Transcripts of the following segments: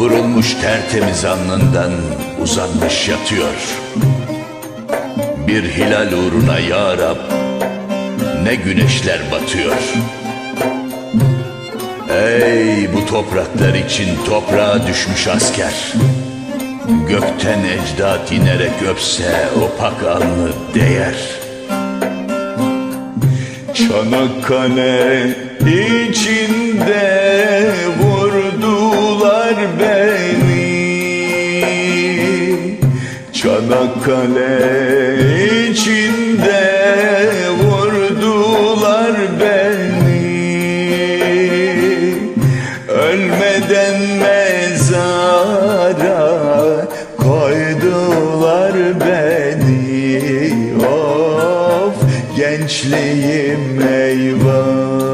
Vurulmuş tertemiz alnından uzanmış yatıyor. Bir hilal uğruna ya Rab ne güneşler batıyor. Ey bu topraklar için toprağa düşmüş asker. Gökten ecdat inerek öpse o pak alnı değer. Çanakkale içinde Çanakkale içinde vurdular beni. Ölmeden mezara koydular beni. Of gençliğim eyvah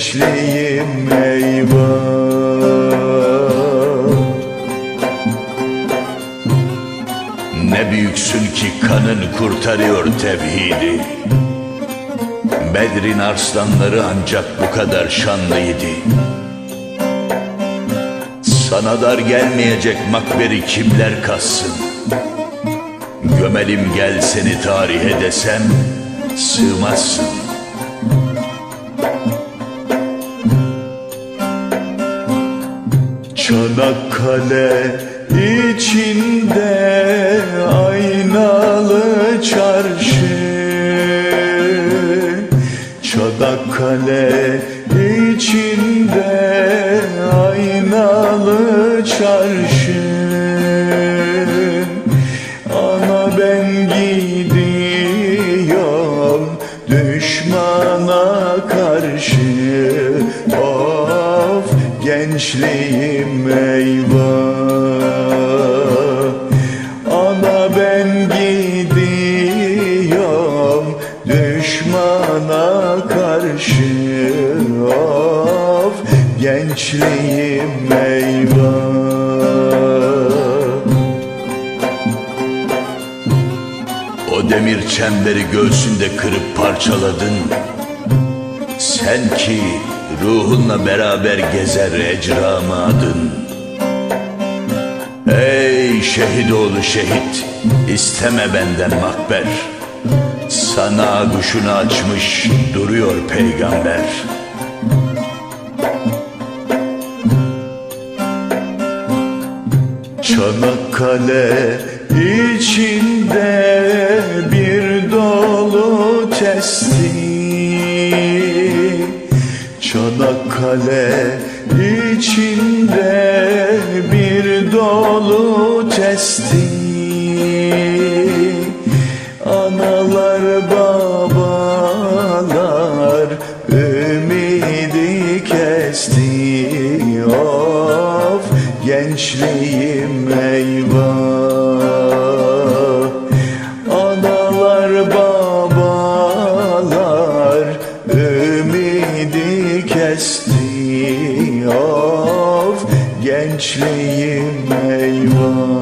gençliğim eyvah. Ne büyüksün ki kanın kurtarıyor tevhidi. Bedrin arslanları ancak bu kadar şanlıydı. Sana dar gelmeyecek makberi kimler kassın? Gömelim gel seni tarihe desem sığmazsın Çanakkale içinde aynalı çarşı. Çanakkale içinde aynalı çarşı. Ana ben gidiyorum gençliğim eyvah. Ana ben gidiyorum düşmana karşı. Of gençliğim eyvah. O demir çemberi göğsünde kırıp parçaladın. Sen ki ruhunla beraber gezer ecramı adın Ey şehit oğlu şehit isteme benden makber. Sana kuşunu açmış duruyor peygamber. Çanakkale içinde Çanakkale içinde bir dolu testi Analar babalar ümidi kesti. Of gençliğim eyvah kesti Of gençliğim eyvah